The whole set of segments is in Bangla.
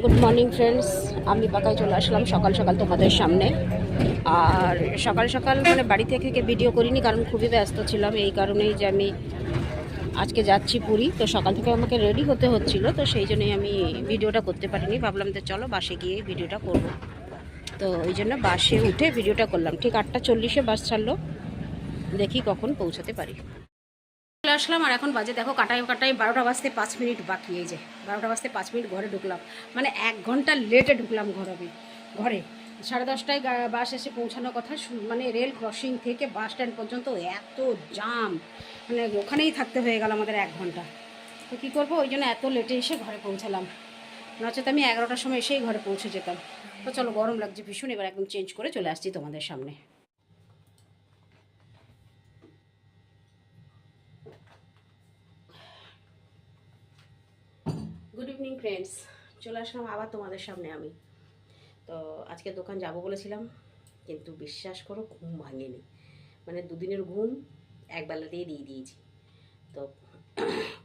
গুড মর্নিং ফ্রেন্ডস আমি পাকায় চলে আসলাম সকাল সকাল তোমাদের সামনে। আর সকাল সকাল মানে বাড়ি থেকে ভিডিও করিনি, কারণ খুবই ব্যস্ত ছিলাম। এই কারণেই যে আমি আজকে যাচ্ছি পুরী। তো সকাল থেকে আমাকে রেডি হতে হচ্ছিল, তো সেই জন্যই আমি ভিডিওটা করতে পারিনি। ভাবলাম যে চলো বাসে গিয়ে ভিডিওটা করব। তো ওই জন্য বাসে উঠে ভিডিওটা করলাম। ঠিক আটটা চল্লিশে বাস ছাড়লো। দেখি কখন পৌঁছাতে পারি। চলে আসলাম আর এখন বাজে, দেখো কাটাই কাটাই বারোটা বাজতে পাঁচ মিনিট বাকি, এই যে বারোটা বাজতে পাঁচ মিনিট ঘরে ঢুকলাম। মানে এক ঘণ্টা লেটে ঢুকলাম ঘর আমি, ঘরে। সাড়ে দশটায় বাস এসে পৌঁছানোর কথা মানে রেল ক্রসিং থেকে বাস স্ট্যান্ড পর্যন্ত এত জাম মানে ওখানেই থাকতে হয়ে গেল আমাদের এক ঘণ্টা। তো কী করব? ওই জন্য এত লেটে এসে ঘরে পৌঁছালাম। নচেত আমি এগারোটার সময় এসেই ঘরে পৌঁছে যেতাম। তো চলো গরম লাগছে ভীষণ, এবার একদম চেঞ্জ করে চলে আসছি তোমাদের সামনে। গুড ইভিনিং ফ্রেন্ডস চলে আসলাম আবার তোমাদের সামনে আমি। তো আজকে দোকান যাব বলেছিলাম, কিন্তু বিশ্বাস করো ঘুম ভাঙেনি। মানে দুদিনের ঘুম একবেলাতেই দিয়ে দিয়েছি। তো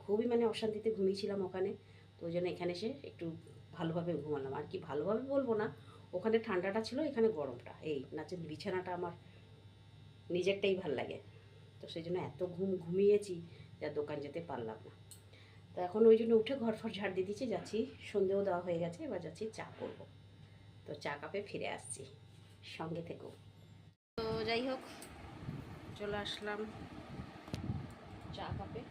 খুবই মানে অশান্তিতে ঘুমিয়েছিলাম ওখানে। তো ওই জন্য এখানে এসে একটু ভালোভাবে ঘুমালাম। আর কি ভালোভাবে বলব না, ওখানে ঠান্ডাটা ছিল, এখানে গরমটা। এই নাচের বিছানাটা আমার নিজেরটাই ভালো লাগে। তো সেই জন্য এত ঘুম ঘুমিয়েছি যা দোকান যেতে পারলাম না। তো এখন ওই জন্য উঠে ঘর ফর ঝাড় দিয়ে দিচ্ছি যাচ্ছি। সন্ধেও দেওয়া হয়ে গেছে, এবার যাচ্ছি চা করব। তো চা কাপে ফিরে আসছি, সঙ্গে থেকেও তো যাই হোক, চলে আসলাম চা কাপে।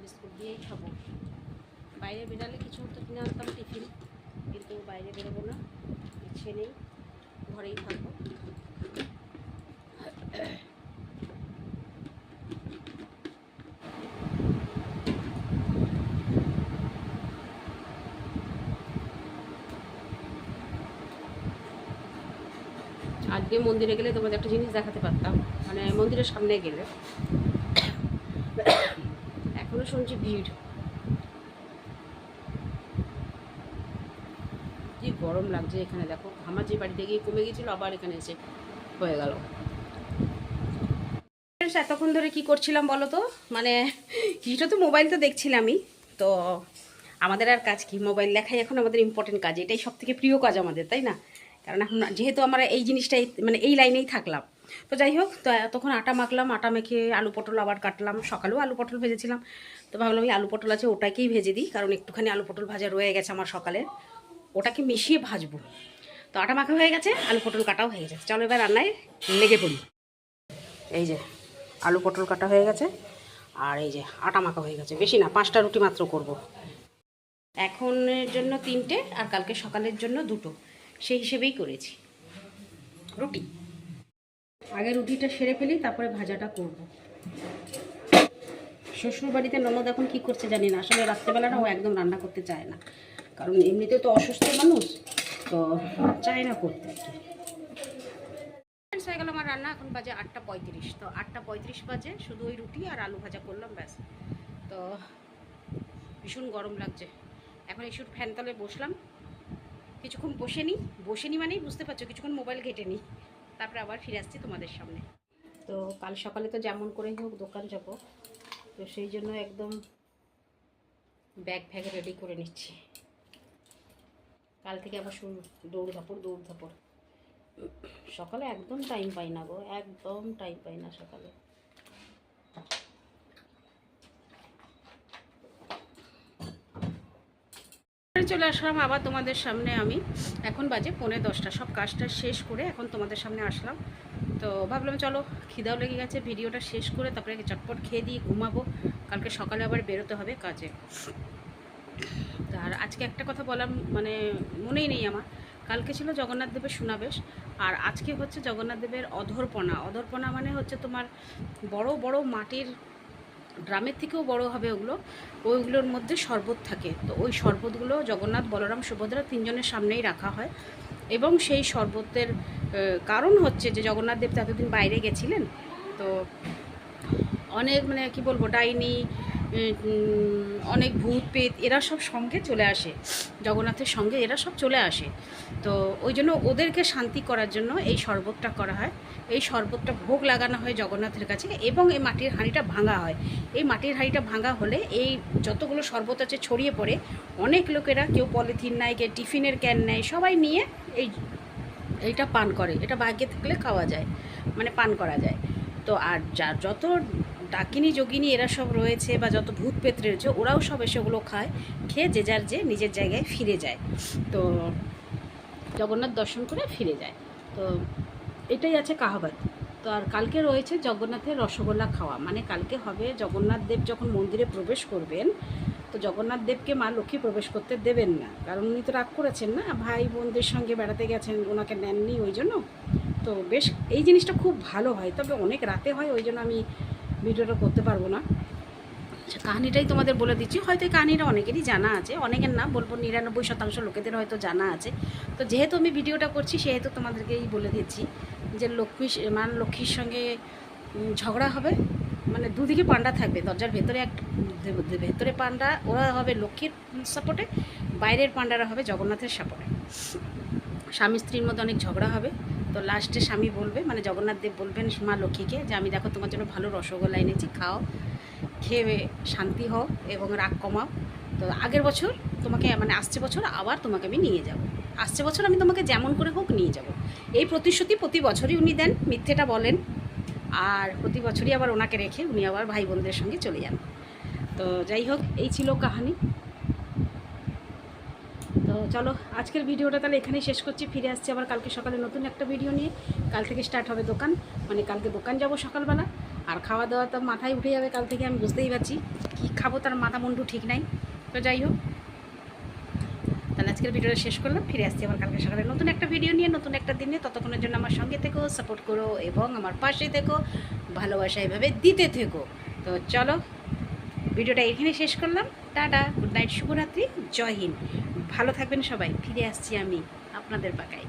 বিস্কুট দিয়েই খাব। বাইরে বেরালে কিছু তো কিনে আনতাম টিফিন, কিন্তু বাইরে বেরোবো না, ইচ্ছে নেই, ঘরেই থাকব। আজকে মন্দিরে গেলে তোমাদের একটা জিনিস দেখাতে পারতাম। মানে মন্দিরের সামনে গেলে। এখনও শুনছি ভিড়। কি গরম লাগছে এখানে, দেখো। আমার যে বাড়িতে গিয়ে কমে গেছিল আবার এখানে এসে হয়ে গেল। এতক্ষণ ধরে কি করছিলাম বলো তো? মানে কিছুটা তো মোবাইল তো দেখছিলামই। তো আমাদের আর কাজ কি? মোবাইল দেখাই এখন আমাদের ইম্পর্টেন্ট কাজ। এটাই সব থেকে প্রিয় কাজ আমাদের, তাই না? কারণ এখন যেহেতু আমরা এই জিনিসটাই মানে এই লাইনেই থাকলাম। তো যাই হোক, তো তখন আটা মাখলাম, আটা মেখে আলু পটল আবার কাটলাম। সকালেও আলু পটল ভেজেছিলাম। তো ভাবলাম আলু পটল আছে, ওটাকেই ভেজে দিই, কারণ একটুখানি আলু পটল ভাজা রয়ে গেছে আমার সকালে। ওটাকে মিশিয়ে ভাজবো। তো আটা মাখা হয়ে গেছে, আলু পটল কাটাও হয়ে গেছে। চলো এবার রান্নায় লেগে পড়ি। এই যে, আলু পটল কাটা হয়ে গেছে, আর এই যে আটা মাখা হয়ে গেছে। বেশি না, পাঁচটা রুটি মাত্র করব। এখনের জন্য তিনটে, আর কালকে সকালের জন্য দুটো। সেই হিসেবেই করেছি। রুটি। আগে রুটিটা সেরে ফেলি তারপরে ভাজাটা করব। শ্বশুর বাড়িতে ননদ এখন কী করছে জানি না। আসলে রাত্রেবেলাটা ও একদম রান্না করতে চায় না। কারণ এমনিতে তো অসুস্থ মানুষ তো চায় না করতে আর কি। হয়ে গেল আমার রান্না। এখন বাজে আটটা পঁয়ত্রিশ। তো আটটা পঁয়ত্রিশ বাজে শুধু ওই রুটি আর আলু ভাজা করলাম ব্যাস। তো ভীষণ গরম লাগছে। এখন একটু ফ্যান তলে বসলাম। কিছুক্ষণ বসে নিই বসে নিই মানেই বুঝতে পারছ, কিছুক্ষণ মোবাইল ঘেটে নিই তারপরে আবার ফিরে আসছি তোমাদের সামনে। তো কাল সকালে তো যেমন করেই হোক দোকান যাব, তো সেই জন্য একদম ব্যাগ ফ্যাগ রেডি করে নিচ্ছি। কাল থেকে আবার শুরু দৌড় ধাপড় দৌড় ধাপড় সকালে একদম টাইম পাই না গো, একদম টাইম পাই না সকালে। চলে আসলাম, আবার তোমাদের সামনে আমি। এখন বাজে পৌনে দশটা, সব কাজটা শেষ করে এখন তোমাদের সামনে আসলাম। তো ভাবলাম চলো, খিদাও লেগে গেছে, ভিডিওটা শেষ করে তারপরে চটপট খেয়ে দিয়ে ঘুমাবো। কালকে সকালে আবার বেরোতে হবে কাজে। আর আজকে একটা কথা বলার মানে মনেই নেই আমার। কালকে ছিল জগন্নাথ দেবের সুনাবেশ, আর আজকে হচ্ছে জগন্নাথ দেবের অধরপনা অধরপনা মানে হচ্ছে তোমার বড় বড় মাটির ড্রামের থেকেও বড় হবে ওগুলো, ওইগুলোর মধ্যে শরবত থাকে। তো ওই শরবতগুলো জগন্নাথ, বলরাম, সুভদ্রা তিনজনের সামনেই রাখা হয়। এবং সেই শরবতের কারণ হচ্ছে যে জগন্নাথ দেব তো এতদিন বাইরে গেছিলেন। তো অনেক মানে কি বলব, ডাইনি অনেক ভূত পেত এরা সব সঙ্গে চলে আসে। জগন্নাথের সঙ্গে এরা সব চলে আসে। তো ওই জন্য ওদেরকে শান্তি করার জন্য এই শরবতটা করা হয়। এই শরবতটা ভোগ লাগানো হয় জগন্নাথের কাছে এবং এই মাটির হাঁড়িটা ভাঙা হয়। এই মাটির হাঁড়িটা ভাঙা হলে এই যতগুলো শরবত আছে ছড়িয়ে পড়ে, অনেক লোকেরা, কেউ পলিথিন নেয়, কেউ টিফিনের ক্যান নেয়, সবাই নিয়ে এই এইটা পান করে। এটা ভাগ্যে থাকলে খাওয়া যায় মানে পান করা যায়। তো আর যা, যত ডাকিনী, যোগিনী এরা সব রয়েছে বা যত ভূত পেত রয়েছে, ওরাও সব এসে ওগুলো খায়, খেয়ে যে যার যে নিজের জায়গায় ফিরে যায়। তো জগন্নাথ দর্শন করে ফিরে যায়। তো এটাই আছে কাহাবাত তো আর কালকে রয়েছে জগন্নাথের রসগোল্লা খাওয়া। মানে কালকে হবে জগন্নাথ দেব যখন মন্দিরে প্রবেশ করবেন, তো জগন্নাথ দেবকে মা লক্ষ্মী প্রবেশ করতে দেবেন না। কারণ উনি তো রাগ করেছেন না, ভাই বোনদের সঙ্গে বেড়াতে গেছেন, ওনাকে নেননি ওই জন্য। তো বেশ, এই জিনিসটা খুব ভালো হয়। তবে অনেক রাতে হয়, ওই জন্য আমি ভিডিওটা করতে পারব না। আচ্ছা কাহিনিটাই তোমাদের বলে দিচ্ছি। হয়তো এই কাহিনিটা অনেকেরই জানা আছে, অনেকের না, বলব নিরানব্বই শতাংশ লোকেদের হয়তো জানা আছে। তো যেহেতু আমি ভিডিওটা করছি, সেহেতু তোমাদেরকেই বলে দিচ্ছি যে লক্ষ্মী মান লক্ষ্মীর সঙ্গে ঝগড়া হবে মানে দুদিকে পান্ডা থাকবে, দরজার ভেতরে এক ভেতরে পান্ডা, ওরা হবে লক্ষ্মীর সাপোর্টে, বাইরের পান্ডারা হবে জগন্নাথের সাপোর্টে। স্বামী স্ত্রীর মধ্যে অনেক ঝগড়া হবে। তো লাস্টে স্বামী বলবে মানে জগন্নাথ দেব বলবেন, মা লক্ষ্মীকে, যে আমি দেখো তোমার জন্য ভালো রসগোল্লা এনেছি, খাও, খেয়ে শান্তি হও এবং রাগ কমাও। তো আগের বছর তোমাকে মানে আসছে বছর আবার তোমাকে আমি নিয়ে যাব। আসছে বছর আমি তোমাকে যেমন করে হোক নিয়ে যাব। এই প্রতিশ্রুতি প্রতি বছরই উনি দেন, মিথ্যেটা বলেন। আর প্রতি বছরই আবার ওনাকে রেখে উনি আবার ভাই বোনদের সঙ্গে চলে যান। তো যাই হোক, এই ছিল কাহানি। তো চলো, আজকের ভিডিওটা তাহলে এখানেই শেষ করছি। ফিরে আসছি আবার কালকে সকালে নতুন একটা ভিডিও নিয়ে। কাল থেকে স্টার্ট হবে দোকান। মানে কালকে দোকান যাব সকালবেলা। আর খাওয়া দাওয়া তো মাথায় উঠে যাবে কাল থেকে, আমি বুঝতেই পারছি। কী খাব তার মাথা মুন্ডু ঠিক নাই। তো যাই হোক, তাহলে আজকের ভিডিওটা শেষ করলাম। ফিরে আসছি আবার কালকে সকালে নতুন একটা ভিডিও নিয়ে, নতুন একটা দিনে। ততক্ষণের জন্য আমার সঙ্গে থেকো সাপোর্ট করো এবং আমার পাশে থেকো, ভালোবাসা এভাবে দিতে থেকো। তো চলো, ভিডিওটা এখানে শেষ করলাম। টাটা গুড নাইট শুভরাত্রি, জয় হিন্দ। ভালো থাকবেন সবাই ফিরে আসছি আমি আপনাদের পাকায়।